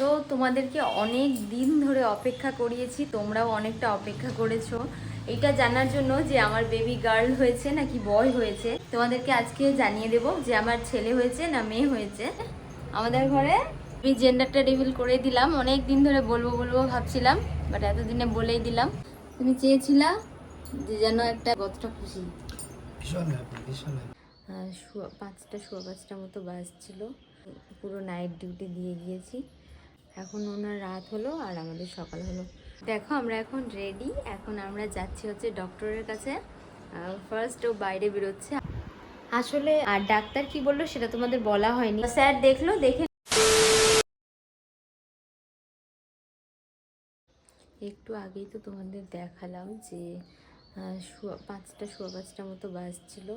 তো তোমাদেরকে অনেক দিন ধরে অপেক্ষা করিয়েছি তোমরাও অনেকটা অপেক্ষা করেছ। এটা জানার জন্য যে আমার বেবি গার্ল হয়েছে নাকি বয় হয়েছে। তোমাদেরকে আজকে জানিয়ে দেব যে আমার ছেলে হয়েছে না মেয়ে হয়েছে। আমাদের ঘরে আমি জেন্ডারটা রিভিল করে দিলাম। অনেক দিন ধরে বলব বলব ভাবছিলাম বাট এতদিনে বলেই দিলাম। তুমি চেয়েছিলা যে যেন একটা কতটা খুশি। পাঁচটা শুয়া পাঁচটা মতো বাজছিল। পুরো নাইট ডিউটি দিয়ে গিয়েছি। এখন ওনার রাত হলো আর আমাদের সকাল হলো। দেখো, আমরা এখন রেডি এখন আমরা যাচ্ছি হচ্ছে ডক্টরের কাছে। ফার্স্ট ও বাইরে বেরোচ্ছে। আসলে আর ডাক্তার কি বলল সেটা তোমাদের বলা হয়নি। স্যার দেখল, দেখে একটু আগেই তো তোমাদের দেখালাম যে পাঁচটা শুয়া পাঁচটা মতো বাজছিল।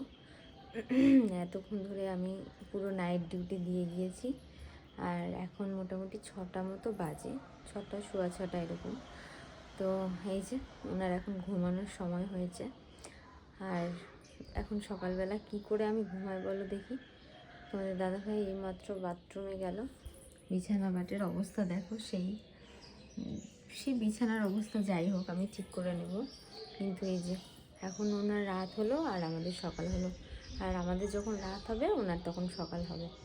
এতক্ষণ ধরে আমি পুরো নাইট ডিউটি দিয়ে গিয়েছি। আর এখন মোটামুটি ছটা মতো বাজে। ছটা, সোয়া ছটা এরকম। তো এই যে, ওনার এখন ঘুমানোর সময় হয়েছে। আর এখন সকালবেলা কি করে আমি ঘুমাই বলো দেখি। তোমাদের দাদাভাই এইমাত্র বাথরুমে গেল। বিছানা বাটের অবস্থা দেখো সেই। সেই বিছানার অবস্থা যাই হোক, আমি ঠিক করে নেব। কিন্তু এই যে, এখন ওনার রাত হলো আর আমাদের সকাল হলো। আর আমাদের যখন রাত হবে, ওনার তখন সকাল হবে।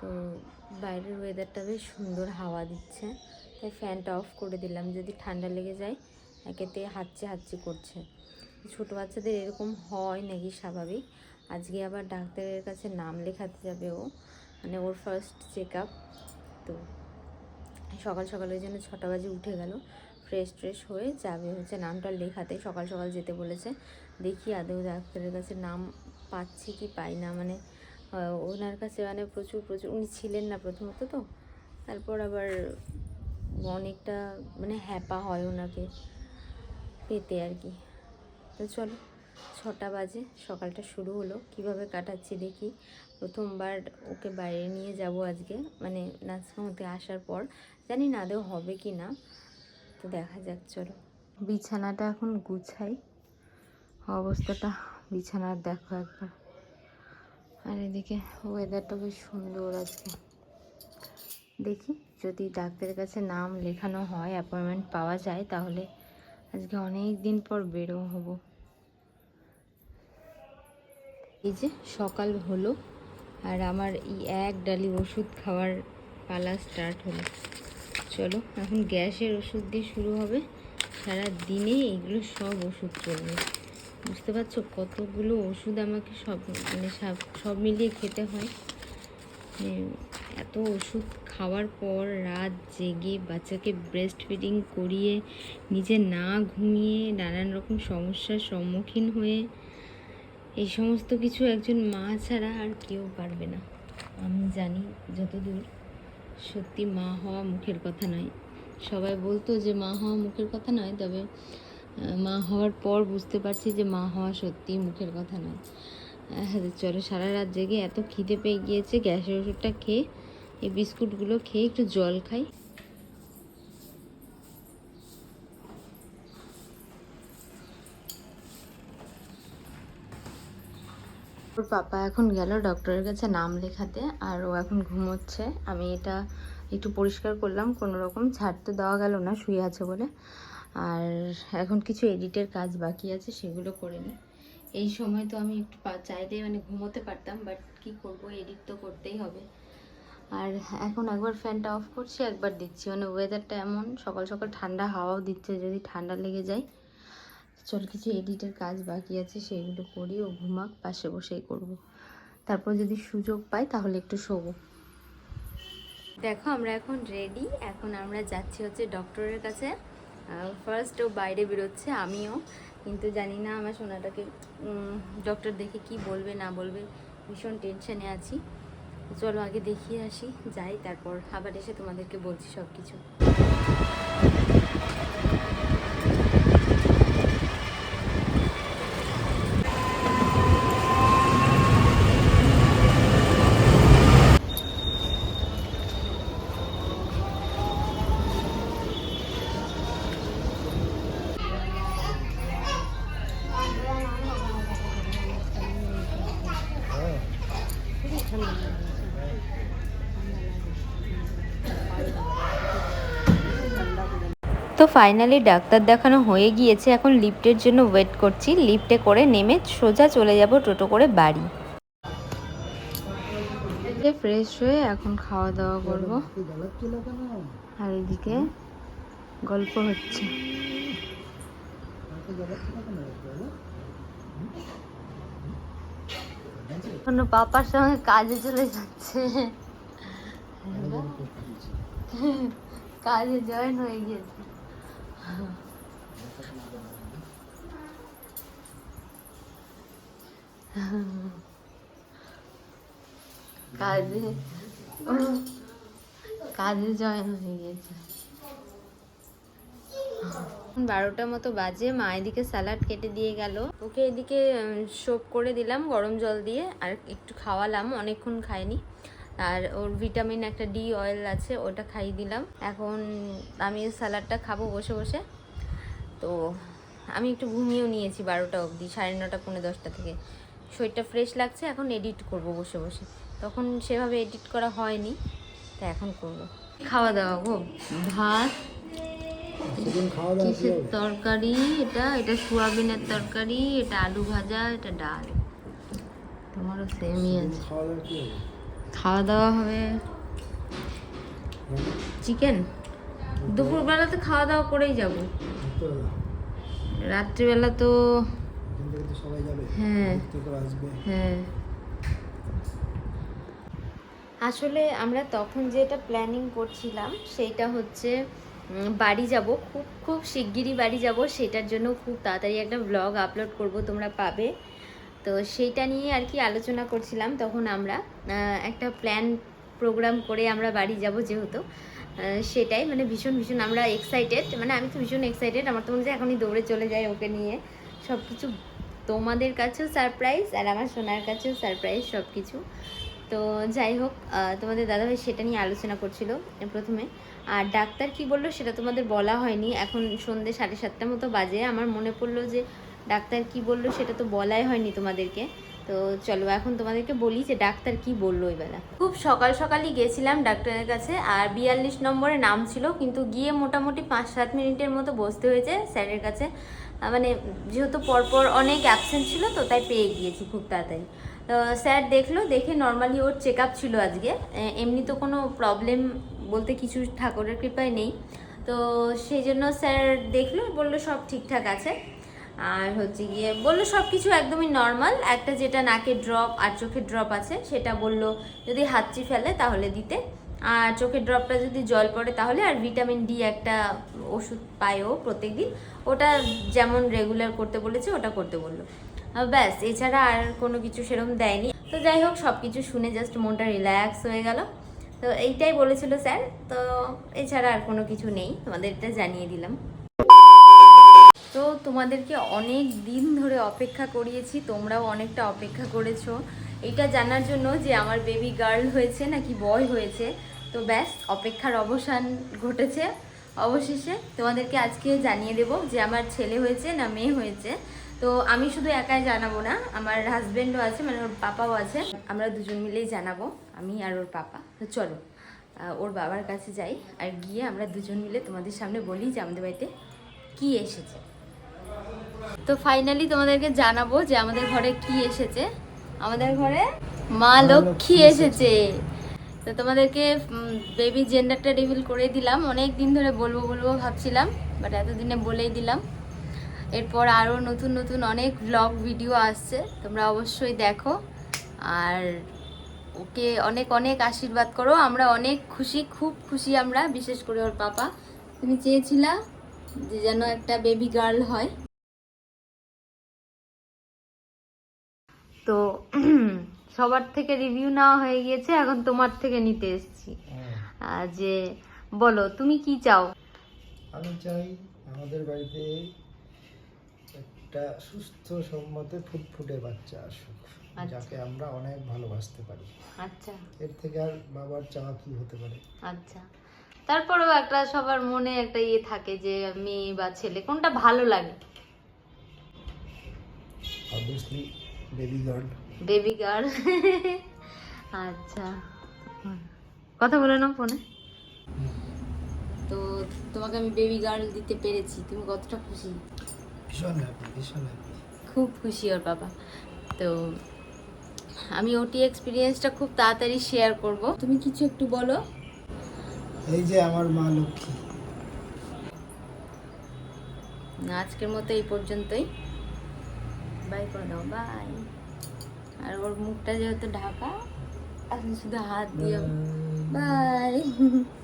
তো বাইরের ওয়েদারটা বেশ সুন্দর হাওয়া দিচ্ছে। তাই ফ্যানটা অফ করে দিলাম, যদি ঠান্ডা লেগে যায়, একেতে হাঁচি হাঁচি করছে। ছোটো বাচ্চাদের এরকম হয় নাকি স্বাভাবিক? আজকে আবার ডাক্তারের কাছে নাম লেখাতে যাবে ও। মানে ওর ফার্স্ট চেক আপ তো সকাল সকাল ওই জন্য ছটা বাজে উঠে গেল। ফ্রেশ ট্রেশ হয়ে যাবে হচ্ছে নামটা লেখাতে, সকাল সকাল যেতে বলেছে। দেখি আদৌ ডাক্তারের কাছে নাম পাচ্ছি কি পাই না মানে ওনার কাছে মানে প্রচুর প্রচুর, উনি ছিলেন না প্রথমত তো। তারপর আবার অনেকটা মানে হ্যাপা হয় ওনাকে পেতে আর কি। তো চলো, ছটা বাজে, সকালটা শুরু হলো। কীভাবে কাটাচ্ছি দেখি। প্রথমবার ওকে বাইরে নিয়ে যাব আজকে মানে নাচকামতে আসার পর। জানি না আদৌ হবে কি না, তো দেখা যাক, চলো। বিছানাটা এখন গুছাই। অবস্থাটা বিছানার দেখো একবার। আর এদিকে ওয়েদারটা বেশ সুন্দর আজকে। দেখি যদি ডাক্তারের কাছে নাম লেখানো হয় অ্যাপয়েন্টমেন্ট পাওয়া যায়, তাহলে আজকে অনেক দিন পর বেরো হব। এই যে সকাল হলো, আর আমার এই এক ডালি ওষুধ খাওয়ার পালা স্টার্ট হলো। চলো, এখন গ্যাসের ওষুধ দিয়ে শুরু হবে। সারা দিনে এগুলো সব ওষুধ চলবে। বুঝতে পারছ? কতগুলো ওষুধ আমাকে সব মানে সব সব মিলিয়ে খেতে হয়। মানে এত ওষুধ খাওয়ার পর রাত জেগে বাচ্চাকে ব্রেস্ট ফিডিং করিয়ে নিজে না ঘুমিয়ে নানান রকম সমস্যার সম্মুখীন হয়ে এই সমস্ত কিছু একজন মা ছাড়া আর কেউ পারবে না। আমি জানি যতদূর সত্যি মা হওয়া মুখের কথা নয়। সবাই বলতো যে মা হওয়া মুখের কথা নয়, তবে মা হওয়ার পর বুঝতে পারছি যে মা হওয়া সত্যি মুখের কথা নয়। চলো সারা রাত জেগে এত খিদে পেয়ে গিয়েছে, গ্যাসের ওষুধটা খেয়ে, এই বিস্কুটগুলো খেয়ে একটু জল খাই। ওর পাপা এখন গেল ডক্টরের কাছে নাম লেখাতে, আর ও এখন ঘুমোচ্ছে। আমি এটা একটু পরিষ্কার করলাম, কোনো রকম ছাড়তে দেওয়া গেল না, শুয়ে আছে বলে। আর এখন কিছু এডিটের কাজ বাকি আছে, সেগুলো করে নিই। এই সময় তো আমি একটু চাইলে মানে ঘুমোতে পারতাম বাট কি করব এডিট তো করতেই হবে। আর এখন একবার ফ্যানটা অফ করছি, একবার দিচ্ছি। মানে ওয়েদারটা এমন, সকাল সকাল ঠান্ডা হাওয়াও দিচ্ছে, যদি ঠান্ডা লেগে যায়। চল, কিছু এডিটের কাজ বাকি আছে, সেগুলো করি, ও ঘুমাক, পাশে বসেই করব। তারপর যদি সুযোগ পাই, তাহলে একটু শোবো। দেখো, আমরা এখন রেডি এখন আমরা যাচ্ছি হচ্ছে ডক্টরের কাছে। ফার্স্ট ও বাইরে বেরোচ্ছে, আমিও। কিন্তু জানি না আমার সোনাটাকে ডক্টর দেখে কি বলবে, না বলবে, ভীষণ টেনশানে আছি। চলো আগে দেখিয়ে আসি, যাই, তারপর আবার এসে তোমাদেরকে বলছি সব কিছু তো ফাইনালি ডাক্তার দেখানো হয়ে গিয়েছে। এখন লিফটের জন্য ওয়েট করছি। লিফটে করে নেমে সোজা চলে যাব টোটো করে বাড়ি। ফ্রেশ হয়ে এখন খাওয়া দাওয়া করব। আর এদিকে গল্প হচ্ছে। কেন পাপার সঙ্গে কাজে চলে যাচ্ছে। কাজে জয়েন হয়ে গিয়েছে। কাজে কাজে জয়েন হয়ে গিয়েছে বারোটার মতো বাজে, মা এদিকে স্যালাড কেটে দিয়ে গেল। ওকে এদিকে সোপ করে দিলাম, গরম জল দিয়ে, আর একটু খাওয়ালাম, অনেকক্ষণ খায়নি। আর ওর ভিটামিন একটা ডি অয়েল আছে ওটা খাইয়ে দিলাম। এখন আমি স্যালাডটা খাব বসে বসে। তো আমি একটু ঘুমিয়েও নিয়েছি বারোটা অবধি সাড়ে নটা পৌনে দশটা থেকে। শরীরটা ফ্রেশ লাগছে এখন এডিট করব বসে বসে। তখন সেভাবে এডিট করা হয়নি তা এখন করব। খাওয়া দাওয়া গো? ভাত? কিসের তরকারি এটা? এটা সোয়াবিনের তরকারি এটা আলু ভাজা এটা ডাল। তোমারও সেমই আছে। খাওয়া দাওয়া হবে? চিকেন হবে হ্যাঁ? খাওয়া দাওয়া করেই যাব দুপুরবেলা? রাত্রিবেলা তো তো হ্যাঁ। তো হ্যাঁ আসলে আমরা তখন যেটা প্ল্যানিং করছিলাম সেইটা হচ্ছে বাড়ি যাব খুব খুব শিগগিরই বাড়ি যাব সেটার জন্য খুব তাড়াতাড়ি একটা ব্লগ আপলোড করব, তোমরা পাবে তো সেইটা নিয়ে আর কি আলোচনা করছিলাম তখন আমরা একটা প্ল্যান প্রোগ্রাম করে আমরা বাড়ি যাব যেহেতু সেটাই মানে ভীষণ ভীষণ আমরা এক্সাইটেড মানে আমি তো ভীষণ এক্সাইটেড আমার তো মনে হচ্ছে এখনই দৌড়ে চলে যাই ওকে নিয়ে। সব কিছু তোমাদের কাছেও সারপ্রাইজ আর আমার সোনার কাছেও সারপ্রাইজ সব কিছু তো যাই হোক তোমাদের দাদাভাই সেটা নিয়ে আলোচনা করছিল প্রথমে। আর ডাক্তার কি বলল সেটা তোমাদের বলা হয়নি, এখন সন্ধ্যে সাড়ে সাতটা মতো বাজে। আমার মনে পড়ল যে ডাক্তার কি বলল সেটা তো বলাই হয়নি তোমাদেরকে। তো চলো এখন তোমাদেরকে বলি যে ডাক্তার কি বলল ওই বেলা। খুব সকাল সকালই গেছিলাম ডাক্তারের কাছে, আর বিয়াল্লিশ নম্বরে নাম ছিল, কিন্তু গিয়ে মোটামুটি পাঁচ সাত মিনিটের মতো বসতে হয়েছে স্যারের কাছে। মানে যেহেতু পরপর অনেক অ্যাবসেন্ট ছিল তো, তাই পেয়ে গিয়েছি খুব তাড়াতাড়ি। তো স্যার দেখল, দেখে নর্মালি ওর চেক ছিল আজকে। এমনি তো কোনো প্রবলেম বলতে কিছু ঠাকুরের কৃপায় নেই। তো সেই জন্য স্যার দেখল, বলল সব ঠিকঠাক আছে। আর হচ্ছে গিয়ে বলল সব কিছু একদমই নর্মাল একটা যেটা নাকের ড্রপ আর চোখের ড্রপ আছে, সেটা বলল যদি হাতচি ফেলে তাহলে দিতে। আর চোখের ড্রপটা যদি জল পড়ে তাহলে আর ভিটামিন ডি একটা ওষুধ পায় ও প্রত্যেকদিন। ওটা যেমন রেগুলার করতে বলেছে, ওটা করতে বলল। ব্যাস, এছাড়া আর কোনো কিছু সেরকম দেয়নি। তো যাই হোক সব কিছু শুনে জাস্ট মনটা রিল্যাক্স হয়ে গেল। তো এইটাই বলেছিল স্যার। তো এছাড়া আর কোনো কিছু নেই তোমাদের এটা জানিয়ে দিলাম। তো তোমাদেরকে অনেক দিন ধরে অপেক্ষা করিয়েছি, তোমরাও অনেকটা অপেক্ষা করেছ। এটা জানার জন্য যে আমার বেবি গার্ল হয়েছে, নাকি বয় হয়েছে। তো ব্যাস, অপেক্ষার অবসান ঘটেছে। অবশেষে তোমাদেরকে আজকে জানিয়ে দেব যে আমার ছেলে হয়েছে না মেয়ে হয়েছে। তো আমি শুধু একাই জানাব না, আমার হাজব্যান্ডও আছে মানে ওর পাপাও আছে। আমরা দুজন মিলেই জানাব, আমি আর ওর পাপা। তো চলো ওর বাবার কাছে যাই, আর গিয়ে আমরা দুজন মিলে তোমাদের সামনে বলি যে আমাদের বাড়িতে কি এসেছে। তো ফাইনালি তোমাদেরকে জানাব যে আমাদের ঘরে কি এসেছে। আমাদের ঘরে মা লক্ষ্মী এসেছে। তো তোমাদেরকে বেবি জেন্ডারটা রিভিল করে দিলাম। অনেক দিন ধরে বলব বলব ভাবছিলাম বাট এতদিনে বলেই দিলাম। এরপর আরও নতুন নতুন অনেক ব্লগ ভিডিও আসছে তোমরা অবশ্যই দেখো। আর ওকে অনেক অনেক আশীর্বাদ করো। আমরা অনেক খুশি খুব খুশি আমরা বিশেষ করে ওর পাপা। তুমি চেয়েছিলা যে যেন একটা বেবি গার্ল হয়। তো সবার থেকে রিভিউ নেওয়া হয়ে গিয়েছে এখন তোমার থেকে নিতে এসেছি। যে বলো তুমি কি চাও? আমি চাই আমাদের বাড়িতে একটা সুস্থ সম্মতে ফুটফুটে বাচ্চা আসুক আচ্ছা। যাকে আমরা অনেক ভালোবাসতে পারি। আচ্ছা। এর থেকে আর বাবার চাওয়া কি হতে পারে? আচ্ছা। তারপরেও একটা সবার মনে একটা ইয়ে থাকে যে মেয়ে বা ছেলে কোনটা ভালো লাগে? Obviously baby girl baby girl আচ্ছা। কথা বলে নাও ফোনে। তো তোমাকে আমি বেবি গার্ল দিতে পেরেছি তুমি কতটা খুশি? ভীষণ হ্যাপি ভীষণ হ্যাপি খুব খুশি ওর বাবা। তো আমি ওটি এক্সপিরিয়েন্সটা খুব তাড়াতাড়ি শেয়ার করব। তুমি কিছু একটু বলো। এই যে আমার মা লক্ষ্মী। আজকের মতো এই পর্যন্তই। বাই করে দাও বাই আর ওর মুখটা যেহেতু ঢাকা আপনি শুধু হাত দিয়ে বাই